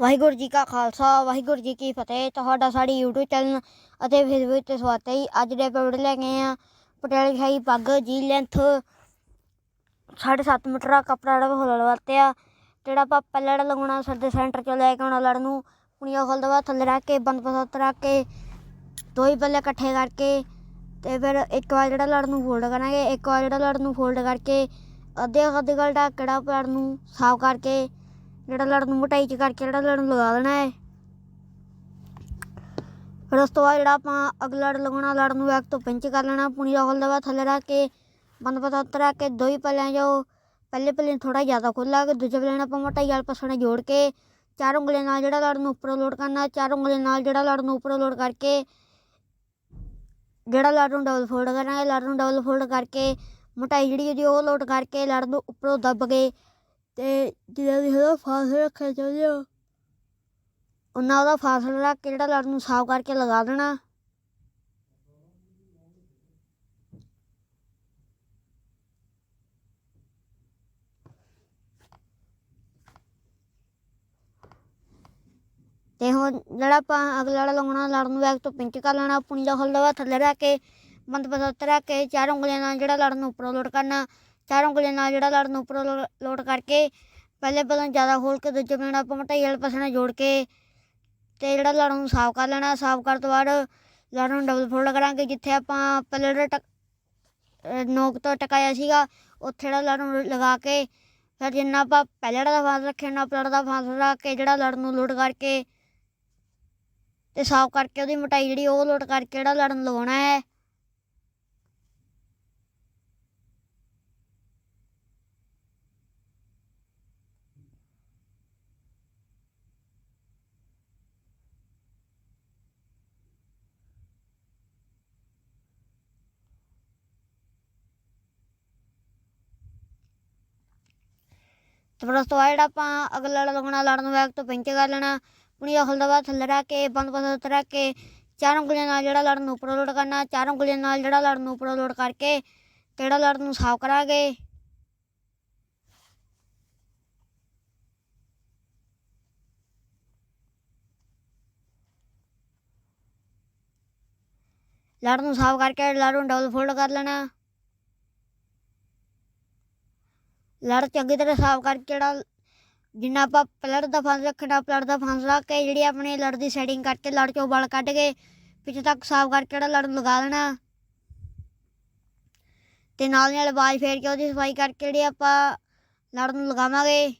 ਵਾਹਿਗੁਰੂ ਜੀ ਕਾ ਖਾਲਸਾ, ਵਾਹਿਗੁਰੂ ਜੀ ਕੀ ਫਤਿਹ। ਤੁਹਾਡਾ ਸਾਡੀ YouTube ਚੈਨਲ ਅਤੇ ਫੇਸਬੁੱਕ ਤੇ ਸਵਾਗਤ ਹੈ ਜੀ। ਅੱਜ ਦੇ ਵੀਡੀਓ ਲੈ ਕੇ ਆਏ ਆ ਪਟਿਆਲੇ ਖਾਈ ਪੱਗ, ਜੀ ਲੈਂਥ 7.5 ਮੀਟਰ ਦਾ ਕੱਪੜਾ ਜਿਹੜਾ ਹੋਲ ਆ। ਜਿਹੜਾ ਆਪਾਂ ਪਹਿਲਾਂ ਲਗਾਉਣਾ ਸਾਡੇ ਸੈਂਟਰ ਚ ਲੈ ਕੇ ਆਉਣਾ ਲੜ ਨੂੰ ਪੁਣੀਆਂ ਖੋਲ ਦਵਾ ਥੱਲੇ ਰੱਖ ਕੇ, ਬੰਦ ਪਸਤ ਰੱਖ ਕੇ, ਦੋ ਹੀ ਪੱਲੇ ਇਕੱਠੇ ਕਰਕੇ ਤੇ ਫਿਰ ਇੱਕ ਵਾਰ ਜਿਹੜਾ ਲੜ ਨੂੰ ਫੋਲਡ ਕਰਾਂਗੇ। ਇੱਕ ਵਾਰ ਜਿਹੜਾ ਲੜ ਨੂੰ ਫੋਲਡ ਕਰਕੇ, ਅੱਧੇ ਅੱਧੇ ਗਲ ਢੱਕ ਕਿਹੜਾ ਲੜ ਨੂੰ ਸਾਫ਼ ਕਰਕੇ ਜਿਹੜਾ ਲੜ ਨੂੰ ਮੋਟਾਈ ਚ ਕਰਕੇ ਜਿਹੜਾ ਲੜ ਲਗਾ ਦੇਣਾ ਹੈ। ਫਿਰ ਉਸ ਤੋਂ ਬਾਅਦ ਜਿਹੜਾ ਆਪਾਂ ਅਗਲਾ ਲੜ ਲਗਾਉਣਾ ਲੜ ਨੂੰ ਇੱਕ ਤੋਂ ਪਿੰਚ ਕਰ ਲੈਣਾ ਪੂਣੀ ਦਾ ਖੋਲ ਦਵਾ ਥੱਲੇ ਰੱਖ ਕੇ, ਬੰਦ ਪਸਤ ਰੱਖ ਕੇ, ਦੋ ਹੀ ਪੱਲਿਆਂ ਜੋ ਪਹਿਲੇ ਪੱਲੇ ਥੋੜਾ ਜ਼ਿਆਦਾ ਖੋਲਾ ਕੇ ਦੂਜੇ ਪੱਲੇ ਨਾਲ ਆਪਾਂ ਮੋਟਾਈ ਵਾਲ ਪਸਣੇ ਜੋੜ ਕੇ, ਚਾਰ ਉਂਗਲੀਆਂ ਨਾਲ ਜਿਹੜਾ ਲੜ ਨੂੰ ਉੱਪਰੋਂ ਲੋਡ ਕਰਨਾ, ਚਾਰ ਉਂਗਲੇ ਨਾਲ ਜਿਹੜਾ ਲੜ ਨੂੰ ਉੱਪਰੋਂ ਲੋਡ ਕਰਕੇ, ਜਿਹੜਾ ਲੜ ਨੂੰ ਡਬਲ ਫੋਲਡ ਕਰਾਂਗੇ ਲੜ ਨੂੰ ਡਬਲ ਫੋਲਡ ਕਰਕੇ, ਮੋਟਾਈ ਜਿਹੜੀ ਉਹਦੀ ਉਹ ਲੋਡ ਕਰਕੇ ਲੜ ਨੂੰ ਉੱਪਰੋਂ ਦੱਬ ਕੇ ਤੇ ਜਿਹੜਾ ਵੀ ਉਹਦਾ ਫਾਸਲਾ ਰੱਖਿਆ ਚਾਹੁੰਦੇ ਹੋ ਉਹਨਾਂ ਉਹਦਾ ਫਾਸਲਾ ਰੱਖ ਕੇ ਜਿਹੜਾ ਲੜ ਨੂੰ ਸਾਫ਼ ਕਰਕੇ ਲਗਾ ਦੇਣਾ। ਤੇ ਹੁਣ ਜਿਹੜਾ ਆਪਾਂ ਅਗਲਾ ਲਾਉਣਾ ਲੜ ਨੂੰ ਬੈਕ ਤੋਂ ਪਿੰਚ ਕਰ ਲੈਣਾ, ਪੁਣੀ ਦਾ ਹਲਦਾ ਥੱਲੇ ਰੱਖ ਕੇ ਬੰਦ ਪਸਤ ਰੱਖ ਕੇ, ਚਾਰ ਉਂਗਲੀਆਂ ਨਾਲ ਜਿਹੜਾ ਲੜਨ ਨੂੰ ਉੱਪਰੋਂ ਲੋਡ ਕਰਨਾ। ਚਾਰ ਉਂਗਲੀਆਂ ਨਾਲ ਜਿਹੜਾ ਲੜ ਨੂੰ ਉੱਪਰੋਂ ਲੋ- ਲੋਡ ਕਰਕੇ ਪਹਿਲੇ ਪਹਿਲਾਂ ਜ਼ਿਆਦਾ ਖੋਲ ਕੇ ਦੂਜੇ ਪਲੇਨ ਆਪਾਂ ਮਟਾਈ ਵਾਲੇ ਪਾਸੇ ਨਾਲ ਜੋੜ ਕੇ ਤੇ ਜਿਹੜਾ ਲੜ ਨੂੰ ਸਾਫ਼ ਕਰ ਲੈਣਾ, ਸਾਫ਼ ਕਰਨ ਤੋਂ ਬਾਅਦ ਲੜ ਨੂੰ ਡਬਲ ਫੋਲਡ ਕਰਾਂਗੇ, ਜਿੱਥੇ ਆਪਾਂ ਪਹਿਲੇ ਜਿਹੜਾ ਟਕ ਨੋਕ ਤੋਂ ਟਕਾਇਆ ਸੀਗਾ, ਉੱਥੇ ਜਿਹੜਾ ਲੜ ਨੂੰ ਲਗਾ ਕੇ ਫਿਰ ਜਿੰਨਾ ਆਪਾਂ ਪਹਿਲੇ ਜਿਹੜਾ ਫਾਂਸ ਰੱਖਿਆ ਨਾ ਪਲੜ ਦਾ ਫਾਂਸ ਰੱਖ ਕੇ ਜਿਹੜਾ ਲੜ ਨੂੰ ਲੋਡ ਕਰਕੇ ਤੇ ਸਾਫ਼ ਕਰਕੇ ਉਹਦੀ ਮੋਟਾਈ ਜਿਹੜੀ ਉਹ ਲੋਡ ਕਰਕੇ ਜਿਹੜਾ ਲੜਨ ਲਵਾਉਣਾ ਹੈ। ਤੇ ਫਿਰ ਉਸ ਤੋਂ ਬਾਅਦ ਜਿਹੜਾ ਆਪਾਂ ਅਗਲਾ ਲਗਾਉਣਾ ਲੜ ਨੂੰ ਬੈਕ ਤੋਂ ਪਿੰਚ ਕਰ ਲੈਣਾ, ਪੁਣੀ ਅਖਲ ਦਾ ਬਾਅਦ ਥੱਲੇ ਰੱਖ ਕੇ, ਬੰਦ ਪਸਤ ਰੱਖ ਕੇ, ਚਾਰ ਉਂਗਲੀਆਂ ਨਾਲ ਜਿਹੜਾ ਲੜ ਨੂੰ ਉੱਪਰੋਂ ਲੋਡ ਕਰਨਾ, ਚਾਰ ਉਂਗਲੀਆਂ ਨਾਲ ਜਿਹੜਾ ਲੜ ਨੂੰ ਉੱਪਰੋਂ ਲੋਡ ਕਰਕੇ ਕਿਹੜਾ ਲੜ ਨੂੰ ਸਾਫ਼ ਕਰਾਂਗੇ। ਲੜ ਨੂੰ ਸਾਫ਼ ਕਰਕੇ ਲੜ ਨੂੰ ਡਬਲ ਫੋਲਡ ਕਰ ਲੈਣਾ। ਲੜ ਚੰਗੀ ਤਰ੍ਹਾਂ ਸਾਫ਼ ਕਰਕੇ ਜਿਹੜਾ ਜਿੰਨਾ ਆਪਾਂ ਪਲੜ ਦਾ ਫਾਂਸ ਰੱਖਣਾ, ਪਲੜ ਦਾ ਫਾਂਸ ਰੱਖ ਕੇ ਜਿਹੜੀ ਆਪਣੇ ਲੜ ਦੀ ਸੈਟਿੰਗ ਕਰਕੇ ਲੜ ਚੋਂ ਬਲ ਕੱਢ ਕੇ ਪਿੱਛੇ ਤੱਕ ਸਾਫ਼ ਕਰਕੇ ਜਿਹੜਾ ਲੜ ਲਗਾ ਲੈਣਾ। ਤੇ ਨਾਲ ਨਾਲ ਬਾਜ ਫੇਰ ਕੇ ਉਹਦੀ ਸਫ਼ਾਈ ਕਰਕੇ ਜਿਹੜੀ ਆਪਾਂ ਲੜ ਨੂੰ ਲਗਾਵਾਂਗੇ।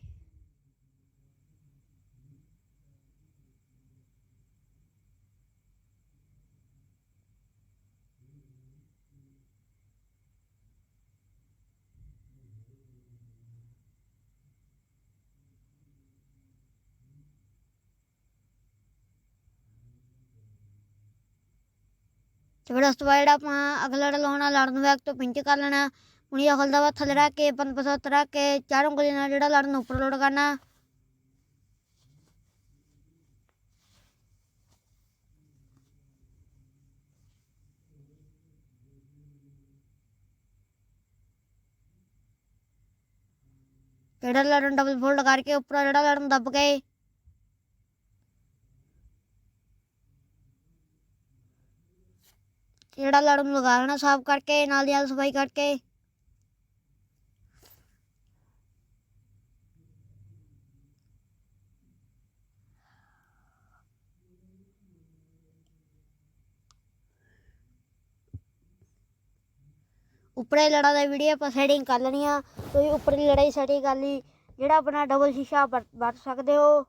ਤੇ ਫਿਰ ਉਸ ਤੋਂ ਬਾਅਦ ਜਿਹੜਾ ਆਪਾਂ ਅਗਲਾ ਲੜ ਲਾਉਣਾ ਲੜ ਨੂੰ ਬੈਕ ਤੋਂ ਪਿੰਚ ਕਰ ਲੈਣਾ ਪੁਣੀ ਅਖਲ ਦਾ ਵਾ ਥੱਲੇ ਰੱਖ ਕੇ ਪੰਦ ਪਸਤ ਰੱਖ ਕੇ ਚਾਰ ਉਂਗਲੀਆਂ ਨਾਲ ਜਿਹੜਾ ਲੜਨ ਨੂੰ ਉੱਪਰ ਲੋਡ ਕਰਨਾ। ਜਿਹੜਾ ਲੜਨ ਡਬਲ ਫੋਲਡ ਕਰਕੇ ਉੱਪਰ ਜਿਹੜਾ ਲੜਨ ਦੱਬ ਕੇ ਜਿਹੜਾ ਲੜ ਨੂੰ ਲਗਾ ਲੈਣਾ ਸਾਫ਼ ਕਰਕੇ, ਨਾਲ ਦੀ ਨਾਲ ਸਫ਼ਾਈ ਕਰਕੇ। ਉੱਪਰੇ ਲੜਾ ਦਾ ਵੀਡੀਓ ਆਪਾਂ ਸੈਟਿੰਗ ਕਰ ਲੈਣੀ ਆ। ਤੁਸੀਂ ਉੱਪਰਲੀ ਲੜਾਈ ਸੈਟਿੰਗ ਕਰ ਲਈ, ਜਿਹੜਾ ਆਪਣਾ ਡਬਲ ਸ਼ੀਸ਼ਾ ਵਰ- ਵਰਤ ਸਕਦੇ ਹੋ।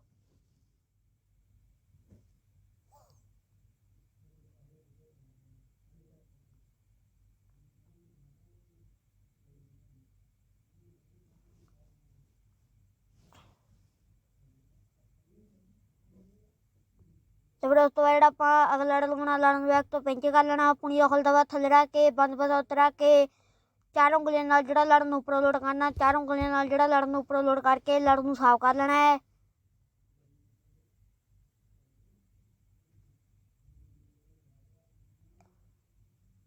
ਤੇ ਫਿਰ ਉਸ ਤੋਂ ਬਾਅਦ ਜਿਹੜਾ ਆਪਾਂ ਅਗਲਾ ਲੜ ਲਗਾਉਣਾ ਲੜ ਨੂੰ ਬੈਕ ਤੋਂ ਪਿੰਚ ਕਰ ਲੈਣਾ, ਪੁਣੀ ਅਖਲ ਦਾ ਥੱਲੇ ਰੱਖ ਕੇ, ਬੰਦ ਪਸਾ ਉਤਰਾ ਕੇ, ਚਾਰ ਉਂਗਲੀਆਂ ਨਾਲ ਜਿਹੜਾ ਲੜ ਨੂੰ ਉੱਪਰੋਂ ਲੋਡ ਕਰਨਾ, ਚਾਰ ਉਂਗਲੀਆਂ ਨਾਲ ਜਿਹੜਾ ਲੜ ਨੂੰ ਉੱਪਰੋਂ ਲੋਡ ਕਰਕੇ ਲੜ ਨੂੰ ਸਾਫ਼ ਕਰ ਲੈਣਾ ਹੈ।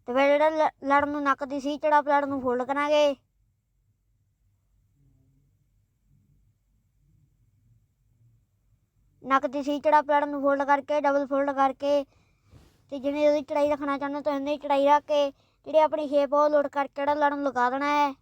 ਤੇ ਫਿਰ ਜਿਹੜਾ ਲ- ਲੜ ਨੂੰ ਨੱਕ ਦੀ ਸੀ ਚੜਾ ਲੜ ਨੂੰ ਫੋਲਡ ਕਰਾਂਗੇ। ਨੱਕ ਦੀ ਸੀ ਚੜਾ ਪਲੜ ਨੂੰ ਫੋਲਡ ਕਰਕੇ ਡਬਲ ਫੋਲਡ ਕਰਕੇ ਤੇ ਜਿਵੇਂ ਉਹਦੀ ਚੜਾਈ ਰੱਖਣਾ ਚਾਹੁੰਦੇ ਹੋ ਤਾਂ ਉਹਨੇ ਚੜਾਈ ਰੱਖ ਕੇ, ਜਿਹੜੀ ਆਪਣੀ ਸ਼ੇਪ ਉਹ ਲੋਡ ਕਰਕੇ ਜਿਹੜਾ ਲੜਨ ਲਗਾ ਦੇਣਾ ਹੈ।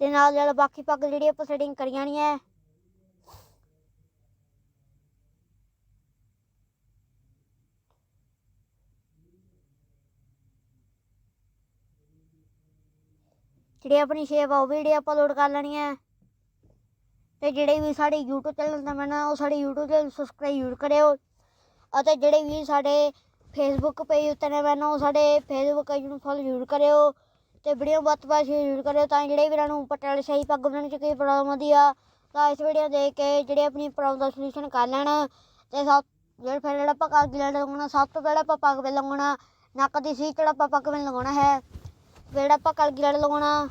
ਤੇ ਨਾਲ ਨਾਲ ਬਾਕੀ ਪੱਗ ਜਿਹੜੀ ਆਪਾਂ ਸੈਟਿੰਗ ਕਰੀ ਜਾਣੀ ਹੈ ਜਿਹੜੀ ਆਪਣੀ ਸ਼ੇਪ ਆ ਉਹ ਵੀ ਜਿਹੜੀ ਆਪਾਂ ਲੋਡ ਕਰ ਲੈਣੀ ਹੈ ਤੇ ਜਿਹੜੇ ਵੀ ਸਾਡੇ YouTube ਚੈਨਲ ਤੇ ਮੈਨਾਂ ਉਹ ਸਾਡੇ YouTube ਚੈਨਲ ਸਬਸਕ੍ਰਾਈਬ ਜ਼ਰੂਰ ਕਰਿਓ। ਅਤੇ ਜਿਹੜੇ ਵੀ ਸਾਡੇ ਫੇਸਬੁੱਕ ਪੇਜ ਉੱਤੇ ਨੇ ਮੈਨਾਂ ਉਹ ਸਾਡੇ ਫੇਸਬੁੱਕ ਪੇਜ ਨੂੰ ਫੋਲੋ ਜ਼ਰੂਰ ਕਰਿਓ। ਤੇ ਵੀਡੀਓ ਵੱਧ ਤੋਂ ਵੱਧ ਸ਼ੇਅਰ ਜ਼ਰੂਰ ਕਰਿਓ ਤਾਂ ਜਿਹੜੇ ਵੀਰਾਂ ਨੂੰ ਪਟਿਆਲੇ ਸਹੀ ਪੱਗ ਬਣਾਉਣ 'ਚ ਕੋਈ ਪ੍ਰੋਬਲਮ ਆਉਂਦੀ ਆ, ਤਾਂ ਇਸ ਵੀਡੀਓ ਦੇਖ ਕੇ ਜਿਹੜੇ ਆਪਣੀ ਪ੍ਰੋਬਲਮ ਦਾ ਸੋਲੂਸ਼ਨ ਕਰ ਲੈਣ ਤੇ ਸਭ ਜਿਹੜੇ ਫਿਰ ਜਿਹੜਾ ਆਪਾਂ ਕਾਗਜ਼ ਲੈਣਾ ਲਗਾਉਣਾ, ਸਭ ਤੋਂ ਪਹਿਲਾਂ ਆਪਾਂ ਪੱਗ ਵੇ ਲਗਾਉਣਾ, ਨੱਕ ਦੀ ਸੀ ਜਿਹੜਾ ਆਪਾਂ ਪੱਗ ਵੇ ਲਗਾਉਣਾ ਹੈ, ਫਿਰ ਜਿਹੜਾ ਆਪਾਂ ਕਲਗੀ ਲੜ ਲਗਾਉਣਾ,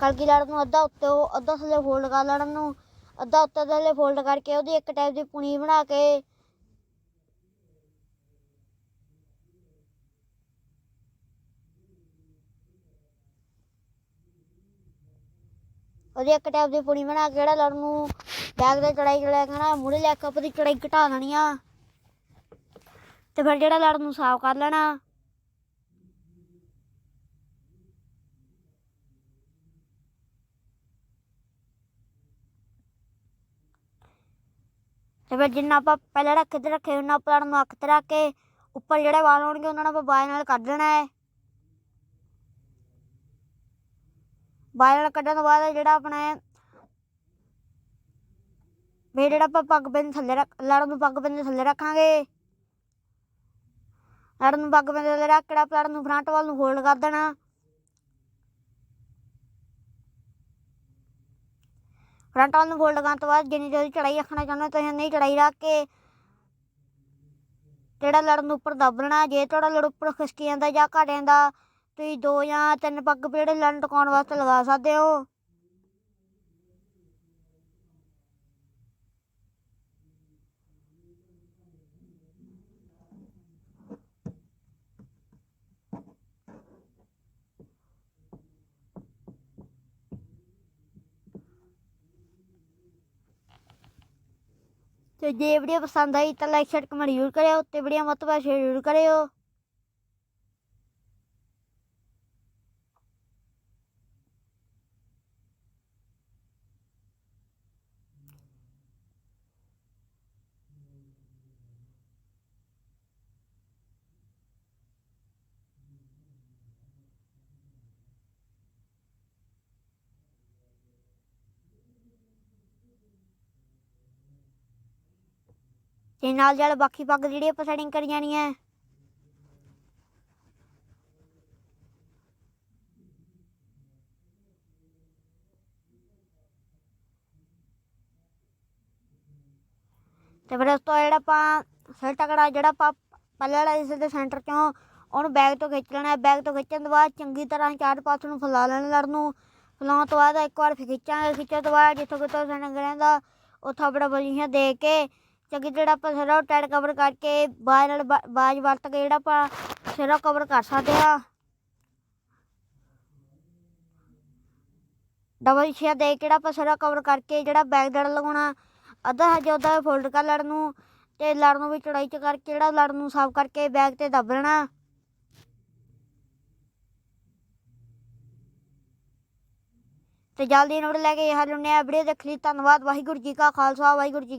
ਕਲਗੀ ਲੜ ਨੂੰ ਅੱਧਾ ਉੱਤੇ ਉਹ ਅੱਧਾ ਥੱਲੇ ਫੋਲਡ ਕਰ ਲੈਣ ਨੂੰ, ਅੱਧਾ ਉੱਤੇ ਥੱਲੇ ਫੋਲਡ ਕਰਕੇ ਉਹਦੀ ਇੱਕ ਟਾਈਪ ਦੀ ਪੁਣੀ ਬਣਾ ਕੇ ਉਹਦੀ ਇੱਕ ਟੈਪ ਦੀ ਪੁਣੀ ਬਣਾ ਕੇ ਜਿਹੜਾ ਲੜਨ ਨੂੰ ਬੈਗ ਤੇ ਚੜਾਈ ਚੜਾਈ ਕਰਨਾ ਮੂਹਰੇ ਲੈ ਕੇ ਆਪਣੀ ਚੜਾਈ ਘਟਾ ਲੈਣੀ ਆ। ਤੇ ਫਿਰ ਜਿਹੜਾ ਲੜ ਨੂੰ ਸਾਫ਼ ਕਰ ਲੈਣਾ। ਤੇ ਫਿਰ ਜਿੰਨਾ ਆਪਾਂ ਪਹਿਲਾਂ ਰੱਖੇ ਤੇ ਰੱਖੇ, ਉਹਨਾਂ ਆਪਾਂ ਲੜ ਨੂੰ ਅੱਖ ਤੇ ਰੱਖ ਕੇ ਉੱਪਰ ਜਿਹੜੇ ਵਾਲ ਹੋਣਗੇ ਉਹਨਾਂ ਨੂੰ ਆਪਾਂ ਬਾਏ ਨਾਲ ਕੱਢ ਲੈਣਾ ਹੈ। ਬਾਏ ਕੱਢਣ ਤੋਂ ਬਾਅਦ ਜਿਹੜਾ ਆਪਣਾ ਹੈ ਵੀ ਜਿਹੜਾ ਆਪਾਂ ਪੱਗ ਬੰਨ ਥੱਲੇ ਰੱਖ ਲੜ ਨੂੰ ਪੱਗ ਬੰਨ ਥੱਲੇ ਰੱਖਾਂਗੇ। ਲੜ ਨੂੰ ਪੱਗ ਬੰਨ ਥੱਲੇ ਰੱਖ ਕੇ ਆਪਾਂ ਲੜ ਨੂੰ ਫਰੰਟ ਵੱਲ ਨੂੰ ਹੋਲਡ ਕਰ ਦੇਣਾ। ਫਰੰਟ ਵੱਲ ਨੂੰ ਫੋਲਡ ਕਰਨ ਤੋਂ ਬਾਅਦ ਜਿੰਨੀ ਜਿਹੜੀ ਚੜਾਈ ਰੱਖਣਾ ਚਾਹੁੰਦੇ ਹੋ, ਤੁਸੀਂ ਨਹੀਂ ਚੜਾਈ ਰੱਖ ਕੇ ਜਿਹੜਾ ਲੜਨ ਉੱਪਰ ਦੱਬ ਲੈਣਾ, ਜੇ ਤੁਹਾਡਾ ਲੜ ਉੱਪਰ ਖਿਸਕੀ ਜਾਂਦਾ ਜਾਂ ਘਟ ਜਾਂਦਾ ਤੁਸੀਂ ਦੋ ਜਾਂ ਤਿੰਨ ਪੱਗ ਵੀ ਜਿਹੜੇ ਟਿਕਾਉਣ ਵਾਸਤੇ ਲਗਾ ਸਕਦੇ ਹੋ। ਤੇ ਜੇ ਵੀਡੀਓ ਪਸੰਦ ਆਈ ਤਾਂ ਲਾਈਕ ਸ਼ੇਅਰ ਕਮੈਂਟ ਜ਼ਰੂਰ ਕਰਿਓ। ਤੇ ਵੀਡੀਓ ਮਤ ਬਾਅਦ ਸ਼ੇਅਰ ਜ਼ਰੂਰ ਤੇ ਨਾਲ ਜਿਹੜਾ ਬਾਕੀ ਪੱਗ ਜਿਹੜੀ ਆਪਾਂ ਸੈਟਿੰਗ ਕਰੀ ਜਾਣੀ ਹੈ। ਤੇ ਫਿਰ ਉਸ ਤੋਂ ਜਿਹੜਾ ਆਪਾਂ ਸਿਰ ਟਕੜਾ ਜਿਹੜਾ ਆਪਾਂ ਪਹਿਲੇ ਵਾਲਾ ਇਸ ਦੇ ਸੈਂਟਰ ਚੋਂ ਉਹਨੂੰ ਬੈਗ ਤੋਂ ਖਿੱਚ ਲੈਣਾ ਬੈਗ ਤੋਂ ਖਿੱਚਣ ਤੋਂ ਬਾਅਦ ਚੰਗੀ ਤਰ੍ਹਾਂ ਚਾਰ ਪਾਸ ਨੂੰ ਫੈਲਾ ਲੈਣਾ ਲੜ ਨੂੰ। ਫੈਲਾਉਣ ਤੋਂ ਬਾਅਦ ਇੱਕ ਵਾਰ ਫਿਰ ਖਿੱਚਾਂਗੇ। ਖਿੱਚਣ ਤੋਂ ਬਾਅਦ ਜਿੱਥੋਂ ਕਿਤੋਂ ਸੈਂਟਰ ਰਹਿੰਦਾ, ਉੱਥੋਂ ਆਪਣਾ ਪੋਜੀਸ਼ਨ ਦੇ ਕੇ ਚੰਗੀ ਜਿਹੜਾ ਆਪਾਂ ਸਿਰਾ ਟਾਈਟ ਕਵਰ ਕਰਕੇ ਬਾਜ ਨਾਲ ਬਾਜ ਵਰਤ ਕੇ ਜਿਹੜਾ ਆਪਾਂ ਸਿਰਾ ਕਵਰ ਕਰ ਸਕਦੇ ਆ ਡਬਲ ਸ਼ੇਅਰ ਦੇ ਕੇ ਜਿਹੜਾ ਆਪਾਂ ਸਿਰਾ ਕਵਰ ਕਰਕੇ ਜਿਹੜਾ ਬੈਕ ਦੜ ਲਗਾਉਣਾ, ਅੱਧਾ ਹਜੇ ਉਹਦਾ ਫੋਲਡ ਕਰ ਲੜ ਨੂੰ ਤੇ ਲੜ ਨੂੰ ਵੀ ਚੜਾਈ ਚ ਕਰਕੇ ਜਿਹੜਾ ਲੜ ਨੂੰ ਸਾਫ਼ ਕਰਕੇ ਬੈਗ ਤੇ ਦੱਬ ਲੈਣਾ। ਤੇ ਜਲਦੀ ਨੋਟ ਲੈ ਕੇ ਇਹ ਹਾਲ ਹੁੰਨੇ ਆ। ਵੀਡੀਓ ਦੇਖ ਲਈ। ਧੰਨਵਾਦ। ਵਾਹਿਗੁਰੂ ਜੀ ਕਾ ਖਾਲਸਾ। ਵਾਹਿਗੁਰੂ ਜੀ